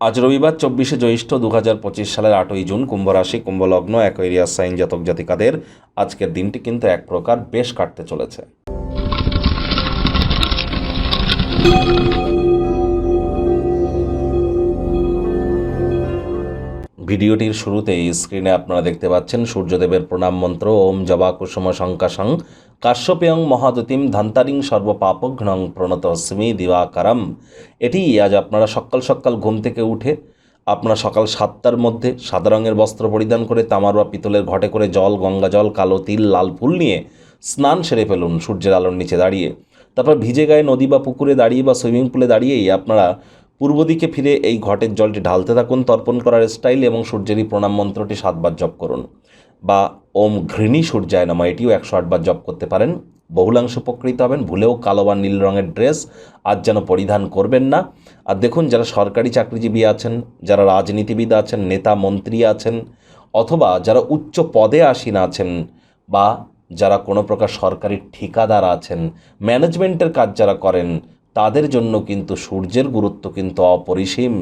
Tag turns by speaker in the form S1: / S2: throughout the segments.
S1: আজ রবিবার চব্বিশে জ্যৈষ্ঠ দু হাজার পঁচিশ সালের আটই জুন কুম্ভরাশি, কুম্ভলগ্ন কুম্ভ লগ্ন অ্যাকোয়ারিয়াস সাইন জাতক জাতিকাদের আজকের দিনটি কিন্তু এক প্রকার বেশ কাটতে চলেছে। ভিডিওটির শুরুতেই স্ক্রিনে আপনারা দেখতে পাচ্ছেন সূর্যদেবের প্রণাম মন্ত্র, ওম জবা কুসুম শঙ্কাশং, কাশ্যপেয়ং মহাদতিম ধান্তারিং সর্বপাপঘ্নং প্রণত অস্মি দিবাকারম। এটি আজ আপনারা সকাল সকাল ঘুম থেকে উঠে, আপনারা সকাল সাতটার মধ্যে সাদা রঙের বস্ত্র পরিধান করে তামার বা পিতলের ঘটে করে জল, গঙ্গা জল, কালো তিল, লাল ফুল নিয়ে স্নান সেরে ফেলুন সূর্যের আলোর নিচে দাঁড়িয়ে। তারপর ভিজে গায়ে নদী বা পুকুরে দাঁড়িয়ে বা সুইমিং পুলে দাঁড়িয়েই আপনারা পূর্ব দিকে ফিরে এই ঘটের জলটি ঢালতে থাকুন, তর্পণ করার স্টাইল এবং সূর্যেরই প্রণাম মন্ত্রটি সাতবার জপ করুন। বা ওম ঘৃণী সূর্যায় নামা এটিও একশো আটবার জপ করতে পারেন। বহুলাংশ উপকৃত হবেন, ভুলেও কালো বা নীল রঙের ড্রেস আজ যেন পরিধান করবেন না। আর দেখুন, যারা সরকারি চাকরিজীবী আছেন, যারা রাজনীতিবিদ আছেন, নেতা, মন্ত্রী আছেন, অথবা যারা উচ্চ পদে আসীন আছেন, বা যারা কোনো প্রকার সরকারি ঠিকাদার আছেন, ম্যানেজমেন্টের কাজ যারা করেন তাদের জন্য কিন্তু সূর্যের গুরুত্ব কিন্তু অপরিসীম।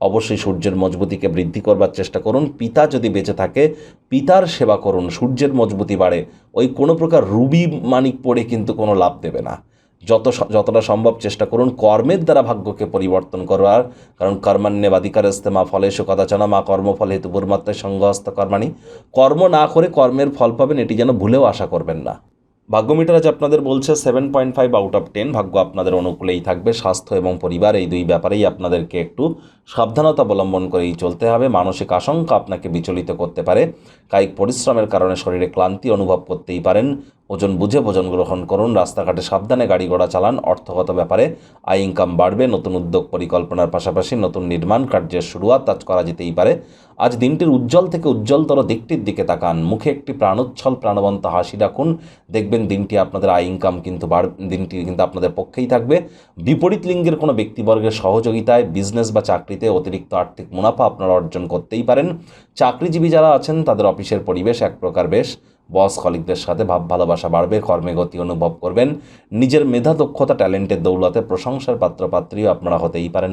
S1: অবশ্যই সূর্যের মজবুতিকে বৃদ্ধি করবার চেষ্টা করুন। পিতা যদি বেঁচে থাকে, পিতার সেবা করুন। সূর্যের মজবুতি বাড়ে, ওই কোনো প্রকার রুবি মানিক পড়ে কিন্তু কোনো লাভ দেবে না। যত যতটা সম্ভব চেষ্টা করুন কর্মের দ্বারা ভাগ্যকে পরিবর্তন করবার কারণ কর্মান্যবাধিকার ইস্তেমা ফলেশু কদাচনা মা কর্মফল হেতু পূর্মাত্মায় সঙ্গহস্ত কর্মাণী। কর্ম না করে কর্মের ফল পাবেন, এটি যেন ভুলেও আশা করবেন না। ভাগ্যমিটার আজ আপনাদের বলছে seven point five out of ten ভাগ্য আপনাদের অনুকূলেই থাকবে। স্বাস্থ্য এবং পরিবার এই দুই ব্যাপারেই আপনাদেরকে একটু সাবধানতা অবলম্বন করেই চলতে হবে। মানসিক আশঙ্কা আপনাকে বিচলিত করতে পারে। কায়িক পরিশ্রমের কারণে শরীরে ক্লান্তি অনুভব করতেই পারেন। ওজন বুঝে ভোজন গ্রহণ করুন। রাস্তাঘাটে সাবধানে গাড়ি ঘোড়া চালান। অর্থগত ব্যাপারে আয় ইনকাম বাড়বে। নতুন উদ্যোগ পরিকল্পনার পাশাপাশি নতুন নির্মাণ কার্যের শুরুয়াত আজ করা যেতেই পারে। আজ দিনটির উজ্জ্বল থেকে উজ্জ্বলতর দিকটির দিকে তাকান। মুখে একটি প্রাণোচ্ছল, প্রাণবন্ত হাসি রাখুন। দেখবেন দিনটি আপনাদের আয় ইনকাম কিন্তু বাড় দিনটি কিন্তু আপনাদের পক্ষেই থাকবে। বিপরীত লিঙ্গের কোনো ব্যক্তিবর্গের সহযোগিতায় বিজনেস বা চাকরিতে অতিরিক্ত আর্থিক মুনাফা আপনারা অর্জন করতেই পারেন। চাকরিজীবী যারা আছেন, তাদের অফিসের পরিবেশ এক প্রকার বেশ। বস কলিকদের সাথে ভাব ভালোবাসা বাড়বে, কর্মে গতি অনুভব করবেন। নিজের মেধা, দক্ষতা, ট্যালেন্টের দৌলতে প্রশংসার পাত্রপাত্রীও আপনারা হতেই পারেন।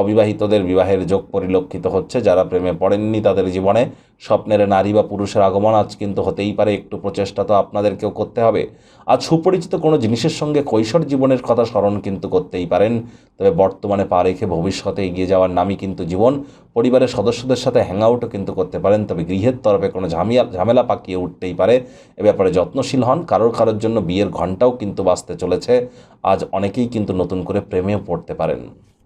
S1: অবিবাহিতদের বিবাহের যোগ পরিলক্ষিত হচ্ছে। যারা প্রেমে পড়েননি তাদের জীবনে স্বপ্নের নারী বা পুরুষের আগমন আজ কিন্তু হতেই পারে। একটু প্রচেষ্টা তো আপনাদেরকেও করতে হবে। আজ সুপরিচিত কোনো জিনিসের সঙ্গে কৈশোর জীবনের কথা স্মরণ কিন্তু করতেই পারেন। তবে বর্তমানে পা রেখে ভবিষ্যতে এগিয়ে যাওয়ার নামই কিন্তু জীবন। পরিবারের সদস্যদের সাথে হ্যাং আউটও কিন্তু করতে পারেন। তবে গৃহের তরফে কোনো ঝামিয়া ঝামেলা পাকিয়ে উঠতেই পারে। এ ব্যাপারে যত্নশীল হন। কারোর কারোর জন্য বিয়ের ঘণ্টাও কিন্তু বাঁচতে চলেছে। আজ অনেকেই কিন্তু নতুন করে প্রেমেও পড়তে পারেন।